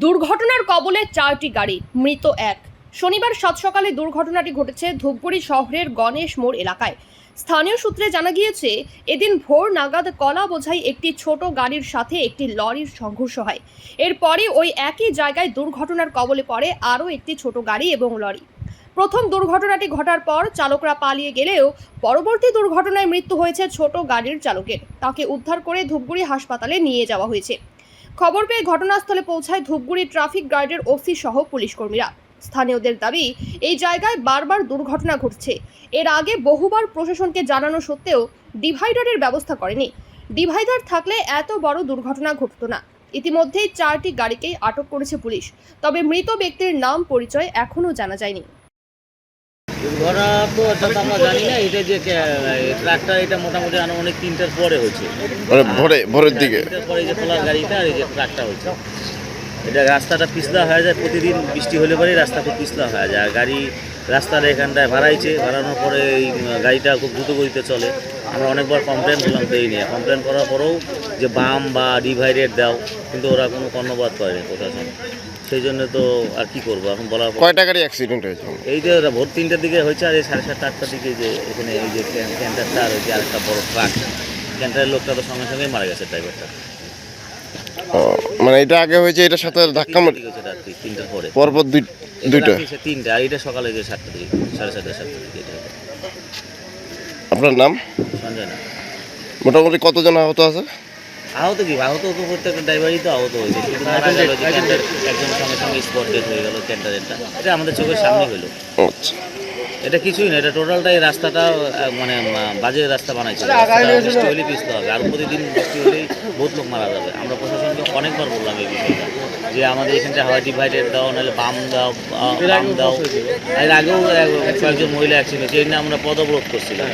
দুর্ঘটনার কবলে চারটি গাড়ি, মৃত এক। শনিবার সাত সকালে দুর্ঘটনাটি ঘটেছে ধূপগুড়ি শহরের গণেশ মোড় এলাকায়। স্থানীয় সূত্রে জানা গিয়েছে, এদিন ভোর নাগাদ কলা বোঝাই একটি ছোট গাড়ির সাথে একটি লরির সংঘর্ষ হয়। এরপরে ওই একই জায়গায় দুর্ঘটনার কবলে পড়ে আরও একটি ছোট গাড়ি এবং লরি। প্রথম দুর্ঘটনাটি ঘটার পর চালকরা পালিয়ে গেলেও পরবর্তী দুর্ঘটনায় মৃত্যু হয়েছে ছোট গাড়ির চালকের। তাকে উদ্ধার করে ধূপগুড়ি হাসপাতালে নিয়ে যাওয়া হয়েছে। খবর পেয়ে ঘটনাস্থলে পৌঁছায় ধূপগুড়ি ট্রাফিক গার্ডের ওসি সহ পুলিশ কর্মীরা স্থানীয়দের দাবি, এই জায়গায় বারবার দুর্ঘটনা ঘটছে। এর আগে বহুবার প্রশাসনকে জানানো সত্ত্বেও ডিভাইডারের ব্যবস্থা করেনি। ডিভাইডার থাকলে এত বড় দুর্ঘটনা ঘটতো না। ইতিমধ্যেই চারটি গাড়িকেই আটক করেছে পুলিশ। তবে মৃত ব্যক্তির নাম পরিচয় এখনও জানা যায়নি। দুর্ঘটনা তো অর্থাৎ আমরা জানি না এটা যে ট্রাকটা এটা মোটামুটি আনুমানিক তিনটার পরে হয়েছে। মানে ভোরে ভোরের দিকে। তিনটার পরে যে খোলার গাড়িটা আর এই যে ট্রাকটা হয়েছে। এটা রাস্তাটা পিছলা হয়ে যায় প্রতিদিন বৃষ্টি হলে পরেই রাস্তা খুব পিছলা হয়ে যায়। আর গাড়ি রাস্তার এখানটায় ভাড়াইছে ভাড়ানোর পরে এই গাড়িটা খুব দ্রুত গতিতে চলে। আমরা অনেকবার কমপ্লেন করলাম এই নিয়ে কমপ্লেন করার পরেও যে বাম বা ডিভাইডেড দাও কিন্তু ওরা কোনো কর্ণপাত করেনি প্রশাসন। সেই জন্য তো আর কি করব এখন বলার কয়টা গাড়ি অ্যাক্সিডেন্ট হয়েছে? এই যে ভোর তিনটার দিকে হয়েছে আর এই সাড়ে সাতটা আটটার দিকে যে এখানে এই যে ক্যান- ক্যান্টারটা আর ওই যে আরেকটা বড় ট্রাক ক্যান্টারের লোকটা তো সঙ্গে সঙ্গেই মারা গেছে ড্রাইভারটা ও, মানে এটা আগে হয়েছে এটার সাথে ধাক্কা মারি তিনটার পরে। পরপর দুই দুইটা? তিনটা আর এটা সকালে যে সাতটা দিকে সাড়ে সাতটা সাতটা দিকে এটা আপনার নাম? সঞ্জয় না। মোটামুটি কতজন আহত আছে? আহত কি? আহত তো প্রত্যেকটা ড্রাইভারই তো আহত হয়েছে। শুধু মারা গেল একজন সঙ্গে সঙ্গে স্পট ডেথ হয়ে গেল ক্যান্টারেরটা এটা আমাদের চোখের সামনে হলো। আচ্ছা। এটা কিছুই না এটা টোটালটাই রাস্তাটা মানে বাজে রাস্তা বানাইছে। বৃষ্টি হলেই পিছতে হবে। আর প্রতিদিন বৃষ্টি হলেই বহুত লোক মারা যাবে। আমরা প্রশাসনকে অনেকবার বললাম এই বিষয়টা যে আমাদের এখানটা হাওয়া ডিভাইডেড দাও, নাহলে বাম দাও বাম দাও। এর আগেও কয়েকজন মহিলা অ্যাক্সিডেন্ট এই নিয়ে আমরা পদবরোধ করছিলাম।